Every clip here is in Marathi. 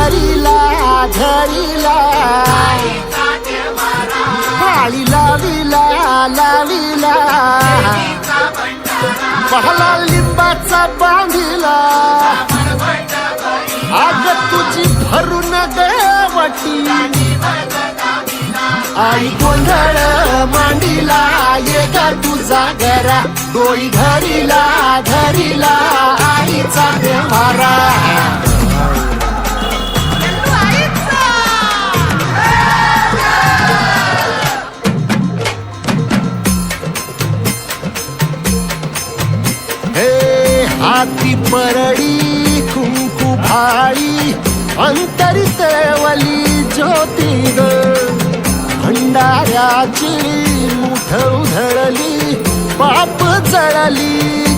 झरीला झरीला पाळी लाविला लाविला. पहला लिंबाचा बांधिला. तुझी भरून देवटी. आई गोंधळ मांडिला येगा तुझा घरा डोळी धरिला धरिला आईचा देवारा हाती परडी कुंकू भाळी अंतरितवली ज्योती ग भंडाऱ्याची मुठ उधळली पाप जळली.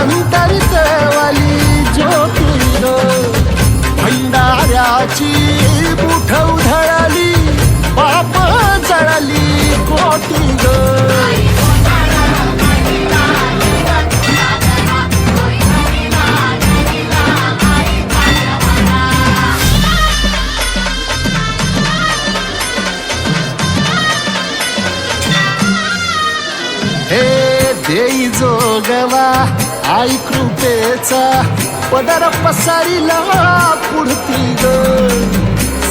अंतरितवाली. वाली देई जोगवा आई कृपेचा पदर पसरिला पुढती ग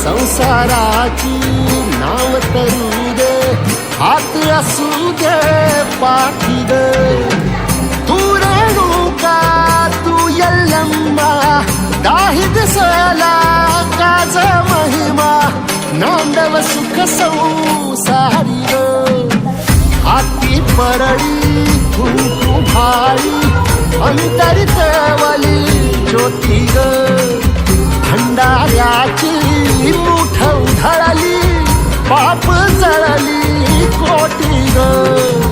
संसाराची नाव तरू दे हात असू दे पाठी ग तू रेणुका तू यल्लम्मा दाही दिसला काज महिमा नांदव सुख संसारी ग हाती परडी भाई भाळी अंतरितवली ज्योती ग. भंडाऱ्याची मुठ उधळली पाप जळली कोटी ग.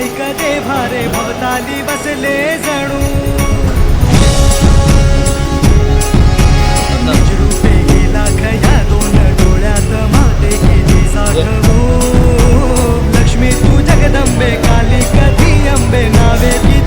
ऐक भारे रे भवताली बसले जणू. लक्ष्मी तू जगदंबे काली कधी अंबे नावे की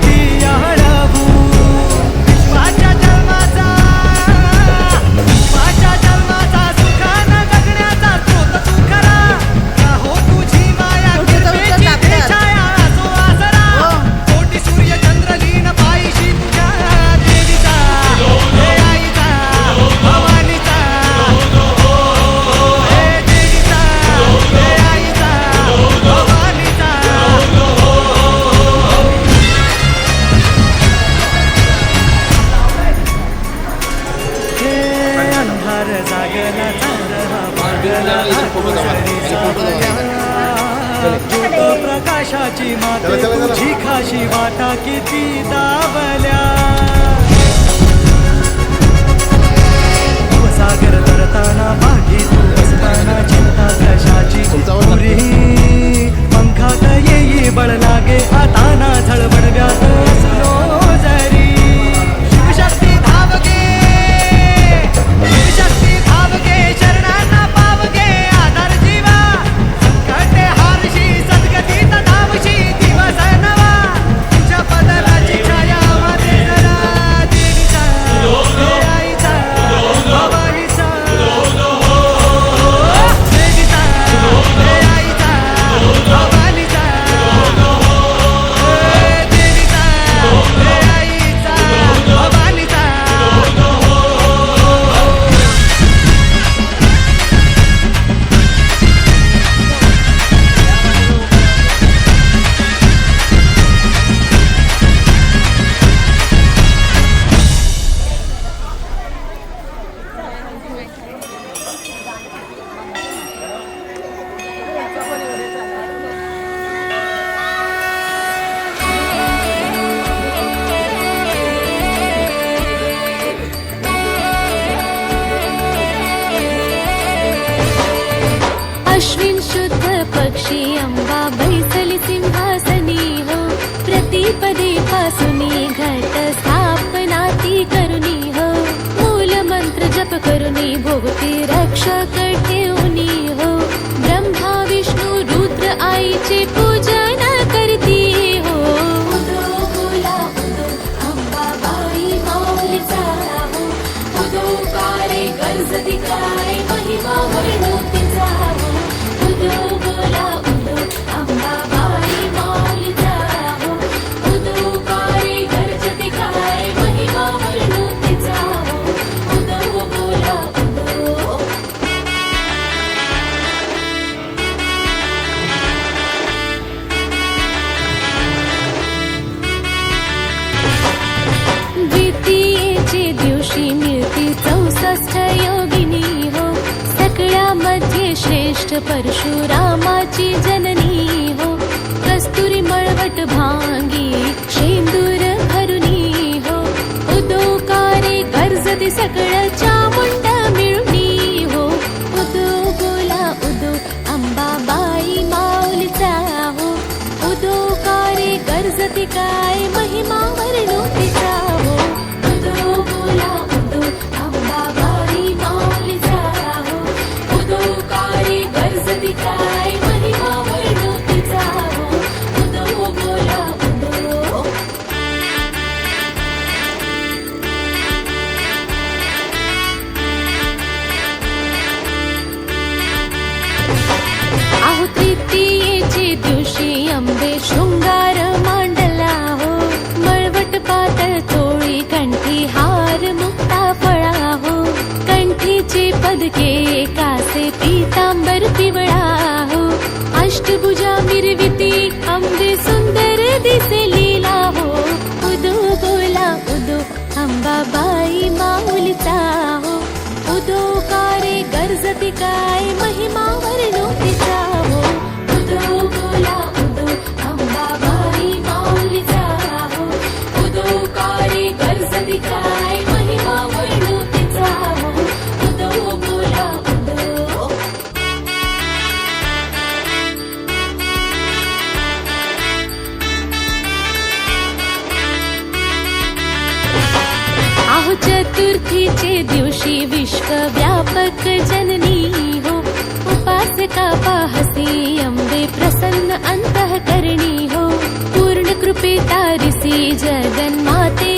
तुझी खाशी वाटा किती दावल्या. सागर तरताना भागी तू असताना चिंता कशाची? पुरी पंखात येई बळ लागे आता ना झळबडव्यात असलो जरी पोशाख ठेवणी हो. ब्रह्मा विष्णू रुद्र आईचे पूजा अशी मिळती चौसष्ट योगिनी हो. सगळ्यामध्ये श्रेष्ठ परशुरामाची जननी हो. कस्तुरी मळवट भांगी शेंदूर भरुनी हो. उदोकारे कर्जती सगळ्याच्या কে কা दिवसी विश्व व्यापक जननीः उपासकापाहसीयं अम्बे प्रसन्न अन्तः पूर्ण कृपे तारिसी जगन् माते